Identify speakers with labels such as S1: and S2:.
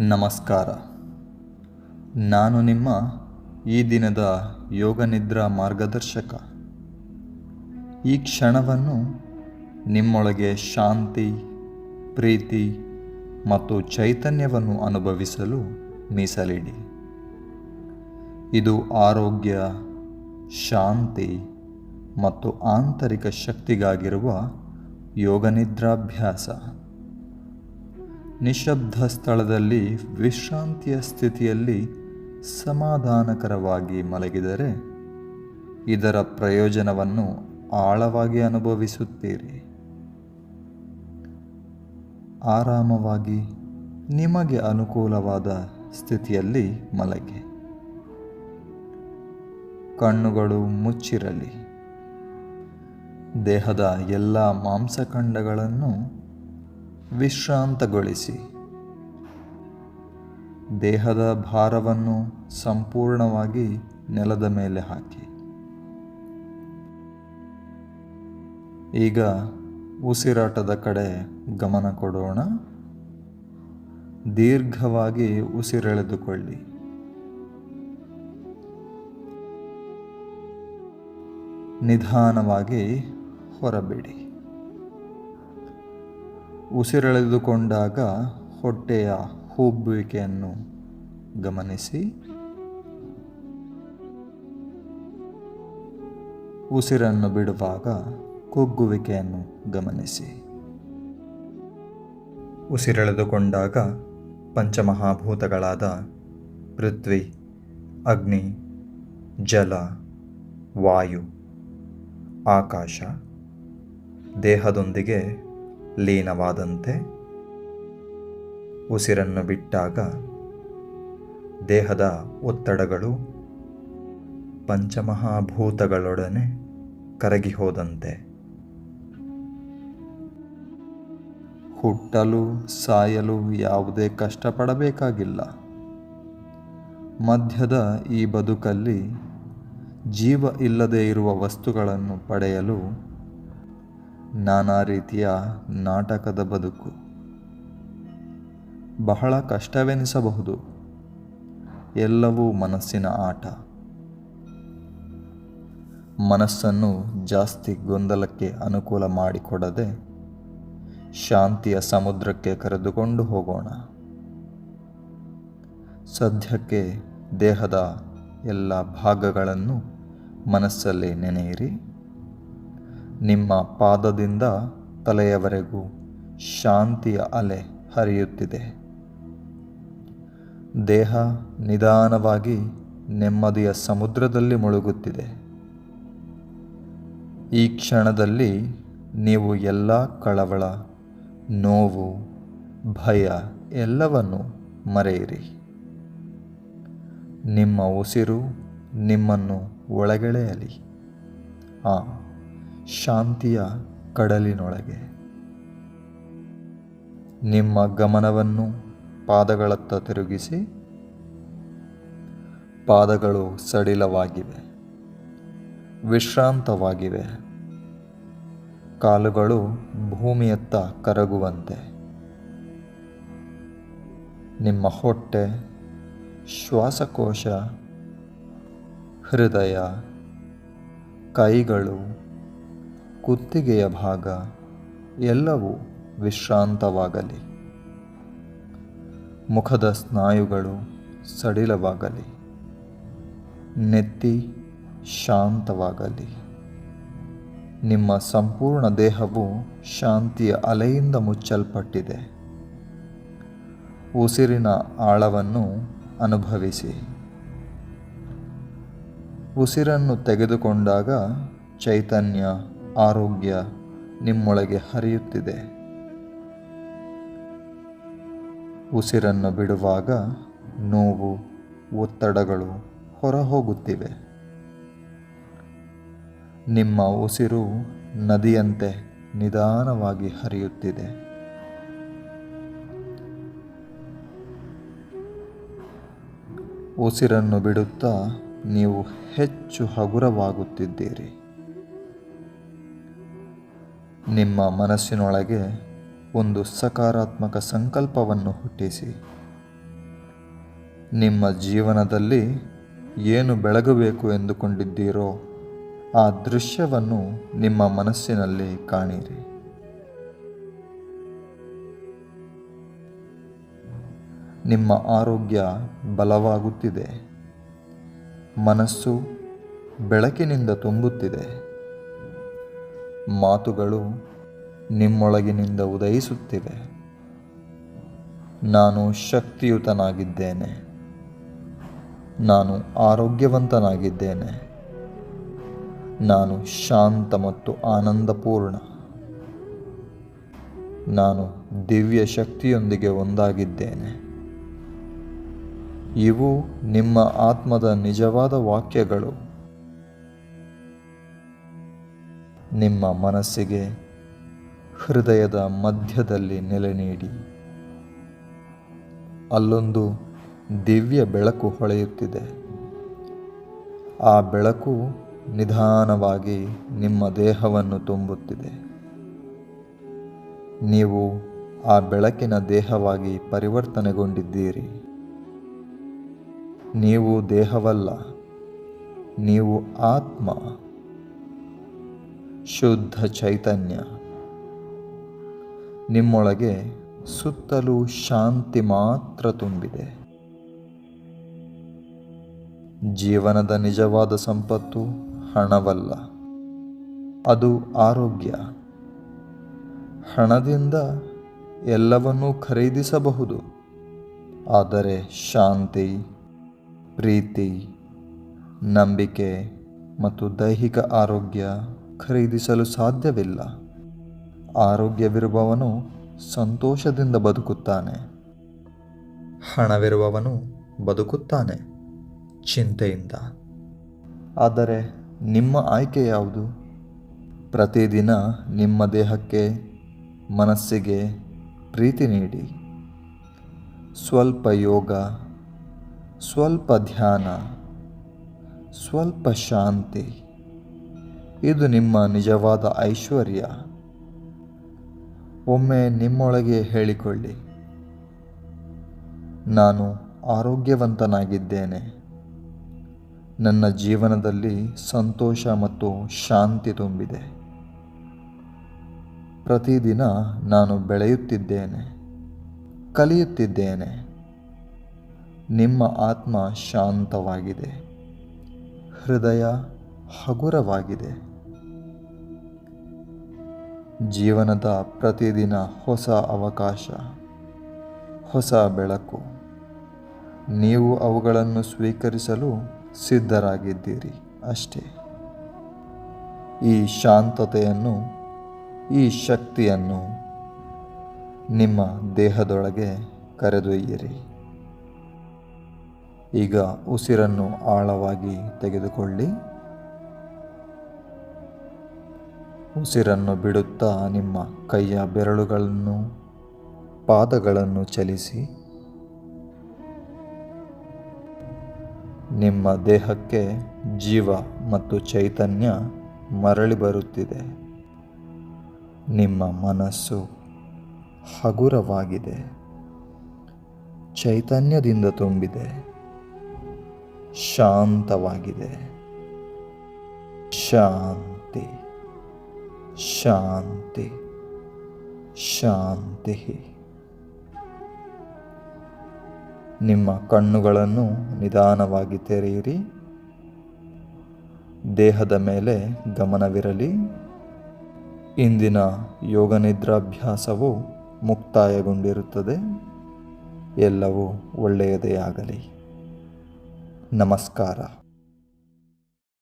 S1: ನಮಸ್ಕಾರ. ನಾನು ನಿಮ್ಮ ಈ ದಿನದ ಯೋಗ ನಿದ್ರಾ ಮಾರ್ಗದರ್ಶಕ. ಈ ಕ್ಷಣವನ್ನು ನಿಮ್ಮೊಳಗೆ ಶಾಂತಿ, ಪ್ರೀತಿ ಮತ್ತು ಚೈತನ್ಯವನ್ನು ಅನುಭವಿಸಲು ಮೀಸಲಿಡಿ. ಇದು ಆರೋಗ್ಯ, ಶಾಂತಿ ಮತ್ತು ಆಂತರಿಕ ಶಕ್ತಿಗಾಗಿರುವ ಯೋಗನಿದ್ರಾಭ್ಯಾಸ ನಿಶಬ್ದ ಸ್ಥಳದಲ್ಲಿ ವಿಶ್ರಾಂತಿಯ ಸ್ಥಿತಿಯಲ್ಲಿ ಸಮಾಧಾನಕರವಾಗಿ ಮಲಗಿದರೆ ಇದರ ಪ್ರಯೋಜನವನ್ನು ಆಳವಾಗಿ ಅನುಭವಿಸುತ್ತೀರಿ. ಆರಾಮವಾಗಿ ನಿಮಗೆ ಅನುಕೂಲವಾದ ಸ್ಥಿತಿಯಲ್ಲಿ ಮಲಗಿ. ಕಣ್ಣುಗಳು ಮುಚ್ಚಿರಲಿ. ದೇಹದ ಎಲ್ಲ ಮಾಂಸಖಂಡಗಳನ್ನು ವಿಶ್ರಾಂತಗೊಳಿಸಿ. ದೇಹದ ಭಾರವನ್ನು ಸಂಪೂರ್ಣವಾಗಿ ನೆಲದ ಮೇಲೆ ಹಾಕಿ. ಈಗ ಉಸಿರಾಟದ ಕಡೆ ಗಮನ ಕೊಡೋಣ. ದೀರ್ಘವಾಗಿ ಉಸಿರೆಳೆದುಕೊಳ್ಳಿ. ನಿಧಾನವಾಗಿ ಹೊರಬಿಡಿ. ಉಸಿರೆಳೆದುಕೊಂಡಾಗ ಹೊಟ್ಟೆಯ ಹುಬ್ಬುವಿಕೆಯನ್ನು ಗಮನಿಸಿ. ಉಸಿರನ್ನು ಬಿಡುವಾಗ ಕುಗ್ಗುವಿಕೆಯನ್ನು ಗಮನಿಸಿ. ಉಸಿರೆಳೆದುಕೊಂಡಾಗ ಪಂಚಮಹಾಭೂತಗಳಾದ ಪೃಥ್ವಿ, ಅಗ್ನಿ, ಜಲ, ವಾಯು, ಆಕಾಶ, ದೇಹದೊಂದಿಗೆ ಲೀನವಾದಂತೆ ಉಸಿರನ್ನು ಬಿಟ್ಟಾಗ ದೇಹದ ಒತ್ತಡಗಳು ಪಂಚಮಹಾಭೂತಗಳೊಡನೆ ಕರಗಿ ಹೋದಂತೆ. ಹುಟ್ಟಲು ಸಾಯಲು ಯಾವುದೇ ಕಷ್ಟಪಡಬೇಕಾಗಿಲ್ಲ. ಮಧ್ಯದ ಈ ಬದುಕಲ್ಲಿ ಜೀವ ಇಲ್ಲದೆ ಇರುವ ವಸ್ತುಗಳನ್ನು ಪಡೆಯಲು ನಾನಾ ರೀತಿಯ ನಾಟಕದ ಬದುಕು. ಬಹಳ ಕಷ್ಟವೆನಿಸಬಹುದು. ಎಲ್ಲವೂ ಮನಸ್ಸಿನ ಆಟ. ಮನಸ್ಸನ್ನು ಜಾಸ್ತಿ ಗೊಂದಲಕ್ಕೆ ಅನುಕೂಲ ಮಾಡಿಕೊಡದೆ ಶಾಂತಿಯ ಸಮುದ್ರಕ್ಕೆ ಕರೆದುಕೊಂಡು ಹೋಗೋಣ. ಸದ್ಯಕ್ಕೆ ದೇಹದ ಎಲ್ಲ ಭಾಗಗಳನ್ನು ಮನಸ್ಸಲ್ಲಿ ನೆನೆಯಿರಿ. ನಿಮ್ಮ ಪಾದದಿಂದ ತಲೆಯವರೆಗೂ ಶಾಂತಿಯ ಅಲೆ ಹರಿಯುತ್ತಿದೆ. ದೇಹ ನಿಧಾನವಾಗಿ ನೆಮ್ಮದಿಯ ಸಮುದ್ರದಲ್ಲಿ ಮುಳುಗುತ್ತಿದೆ. ಈ ಕ್ಷಣದಲ್ಲಿ ನೀವು ಎಲ್ಲ ಕಳವಳ, ನೋವು, ಭಯ ಎಲ್ಲವನ್ನು ಮರೆಯಿರಿ. ನಿಮ್ಮ ಉಸಿರು ನಿಮ್ಮನ್ನು ಒಳಗೆಳೆಯಲಿ. ಆ ಶಾಂತಿಯ ಕಡಲಿನೊಳಗೆ. ನಿಮ್ಮ ಗಮನವನ್ನು ಪಾದಗಳತ್ತ ತಿರುಗಿಸಿ. ಪಾದಗಳು ಸಡಿಲವಾಗಿವೆ. ವಿಶ್ರಾಂತವಾಗಿವೆ. ಕಾಲುಗಳು ಭೂಮಿಯತ್ತ ಕರಗುವಂತೆ. ನಿಮ್ಮ ಹೊಟ್ಟೆ, ಶ್ವಾಸಕೋಶ, ಹೃದಯ, ಕೈಗಳು ಕುತ್ತಿಗೆಯ ಭಾಗ ಎಲ್ಲವೂ ವಿಶ್ರಾಂತವಾಗಲಿ. ಮುಖದ ಸ್ನಾಯುಗಳು ಸಡಿಲವಾಗಲಿ. ನೆತ್ತಿ ಶಾಂತವಾಗಲಿ. ನಿಮ್ಮ ಸಂಪೂರ್ಣ ದೇಹವು ಶಾಂತಿಯ ಅಲೆಯಿಂದ ಮುಚ್ಚಲ್ಪಟ್ಟಿದೆ. ಉಸಿರಿನ ಆಳವನ್ನು ಅನುಭವಿಸಿ. ಉಸಿರನ್ನು ತೆಗೆದುಕೊಂಡಾಗ ಚೈತನ್ಯ ಆರೋಗ್ಯ ನಿಮ್ಮೊಳಗೆ ಹರಿಯುತ್ತಿದೆ. ಉಸಿರನ್ನು ಬಿಡುವಾಗ ನೋವು, ಒತ್ತಡಗಳು ಹೊರಹೋಗುತ್ತಿವೆ. ನಿಮ್ಮ ಉಸಿರು ನದಿಯಂತೆ ನಿಧಾನವಾಗಿ ಹರಿಯುತ್ತಿದೆ. ಉಸಿರನ್ನು ಬಿಡುತ್ತಾ ನೀವು ಹೆಚ್ಚು ಹಗುರವಾಗುತ್ತಿದ್ದೀರಿ. ನಿಮ್ಮ ಮನಸ್ಸಿನೊಳಗೆ ಒಂದು ಸಕಾರಾತ್ಮಕ ಸಂಕಲ್ಪವನ್ನು ಹುಟ್ಟಿಸಿ. ನಿಮ್ಮ ಜೀವನದಲ್ಲಿ ಏನು ಬೆಳಗಬೇಕು ಎಂದುಕೊಂಡಿದ್ದೀರೋ ಆ ದೃಶ್ಯವನ್ನು ನಿಮ್ಮ ಮನಸ್ಸಿನಲ್ಲಿ ಕಾಣಿರಿ. ನಿಮ್ಮ ಆರೋಗ್ಯ ಬಲವಾಗುತ್ತಿದೆ. ಮನಸ್ಸು ಬೆಳಕಿನಿಂದ ತುಂಬುತ್ತಿದೆ. ಮಾತುಗಳು ನಿಮ್ಮೊಳಗಿನಿಂದ ಉದಯಿಸುತ್ತಿವೆ. ನಾನು ಶಕ್ತಿಯುತನಾಗಿದ್ದೇನೆ. ನಾನು ಆರೋಗ್ಯವಂತನಾಗಿದ್ದೇನೆ. ನಾನು ಶಾಂತ ಮತ್ತು ಆನಂದಪೂರ್ಣ. ನಾನು ದಿವ್ಯ ಶಕ್ತಿಯೊಂದಿಗೆ ಒಂದಾಗಿದ್ದೇನೆ. ಇವು ನಿಮ್ಮ ಆತ್ಮದ ನಿಜವಾದ ವಾಕ್ಯಗಳು. ನಿಮ್ಮ ಮನಸ್ಸಿಗೆ ಹೃದಯದ ಮಧ್ಯದಲ್ಲಿ ನೆಲೆ ನೀಡಿ. ಅಲ್ಲೊಂದು ದಿವ್ಯ ಬೆಳಕು ಹೊಳೆಯುತ್ತಿದೆ. ಆ ಬೆಳಕು ನಿಧಾನವಾಗಿ ನಿಮ್ಮ ದೇಹವನ್ನು ತುಂಬುತ್ತಿದೆ. ನೀವು ಆ ಬೆಳಕಿನ ದೇಹವಾಗಿ ಪರಿವರ್ತನೆಗೊಂಡಿದ್ದೀರಿ. ನೀವು ದೇಹವಲ್ಲ, ನೀವು ಆತ್ಮ. ಶುದ್ಧ ಚೈತನ್ಯ. ನಿಮ್ಮೊಳಗೆ ಸುತ್ತಲೂ ಶಾಂತಿ ಮಾತ್ರ ತುಂಬಿದೆ. ಜೀವನದ ನಿಜವಾದ ಸಂಪತ್ತು ಹಣವಲ್ಲ, ಅದು ಆರೋಗ್ಯ. ಹಣದಿಂದ ಎಲ್ಲವನ್ನೂ ಖರೀದಿಸಬಹುದು, ಆದರೆ ಶಾಂತಿ, ಪ್ರೀತಿ, ನಂಬಿಕೆ ಮತ್ತು ದೈಹಿಕ ಆರೋಗ್ಯ ಖರೀದಿಸಲು ಸಾಧ್ಯವಿಲ್ಲ. ಆರೋಗ್ಯವಿರುವವನು ಸಂತೋಷದಿಂದ ಬದುಕುತ್ತಾನೆ. ಹಣವಿರುವವನು ಬದುಕುತ್ತಾನೆ ಚಿಂತೆಯಿಂದ. ಆದರೆ ನಿಮ್ಮ ಆಯ್ಕೆ ಯಾವುದು? ಪ್ರತಿದಿನ ನಿಮ್ಮ ದೇಹಕ್ಕೆ, ಮನಸ್ಸಿಗೆ ಪ್ರೀತಿ ನೀಡಿ. ಸ್ವಲ್ಪ ಯೋಗ, ಸ್ವಲ್ಪ ಧ್ಯಾನ, ಸ್ವಲ್ಪ ಶಾಂತಿ. ಇದು ನಿಮ್ಮ ನಿಜವಾದ ಐಶ್ವರ್ಯ. ಒಮ್ಮೆ ನಿಮ್ಮೊಳಗೆ ಹೇಳಿಕೊಳ್ಳಿ. ನಾನು ಆರೋಗ್ಯವಂತನಾಗಿದ್ದೇನೆ. ನನ್ನ ಜೀವನದಲ್ಲಿ ಸಂತೋಷ ಮತ್ತು ಶಾಂತಿ ತುಂಬಿದೆ. ಪ್ರತಿದಿನ ನಾನು ಬೆಳೆಯುತ್ತಿದ್ದೇನೆ, ಕಲಿಯುತ್ತಿದ್ದೇನೆ. ನಿಮ್ಮ ಆತ್ಮ ಶಾಂತವಾಗಿದೆ. ಹೃದಯ ಹಗುರವಾಗಿದೆ. ಜೀವನದ ಪ್ರತಿದಿನ ಹೊಸ ಅವಕಾಶ, ಹೊಸ ಬೆಳಕು. ನೀವು ಅವುಗಳನ್ನು ಸ್ವೀಕರಿಸಲು ಸಿದ್ಧರಾಗಿದ್ದೀರಿ ಅಷ್ಟೇ. ಈ ಶಾಂತತೆಯನ್ನು, ಈ ಶಕ್ತಿಯನ್ನು ನಿಮ್ಮ ದೇಹದೊಳಗೆ ಕರೆದೊಯ್ಯಿರಿ. ಈಗ ಉಸಿರನ್ನು ಆಳವಾಗಿ ತೆಗೆದುಕೊಳ್ಳಿ. ಉಸಿರನ್ನು ಬಿಡುತ್ತಾ ನಿಮ್ಮ ಕೈಯ ಬೆರಳುಗಳನ್ನು, ಪಾದಗಳನ್ನು ಚಲಿಸಿ. ನಿಮ್ಮ ದೇಹಕ್ಕೆ ಜೀವ ಮತ್ತು ಚೈತನ್ಯ ಮರಳಿ ಬರುತ್ತಿದೆ. ನಿಮ್ಮ ಮನಸ್ಸು ಹಗುರವಾಗಿದೆ. ಚೈತನ್ಯದಿಂದ ತುಂಬಿದೆ. ಶಾಂತವಾಗಿದೆ. ಶಾಂತಿ. ಶಾಂತಿ ಶಾಂತಿ. ನಿಮ್ಮ ಕಣ್ಣುಗಳನ್ನು ನಿಧಾನವಾಗಿ ತೆರೆಯಿರಿ. ದೇಹದ ಮೇಲೆ ಗಮನವಿರಲಿ. ಇಂದಿನ ಯೋಗ ನಿದ್ರಾಭ್ಯಾಸವು ಮುಕ್ತಾಯಗೊಂಡಿರುತ್ತದೆ. ಎಲ್ಲವೂ ಒಳ್ಳೆಯದೇ ಆಗಲಿ. ನಮಸ್ಕಾರ.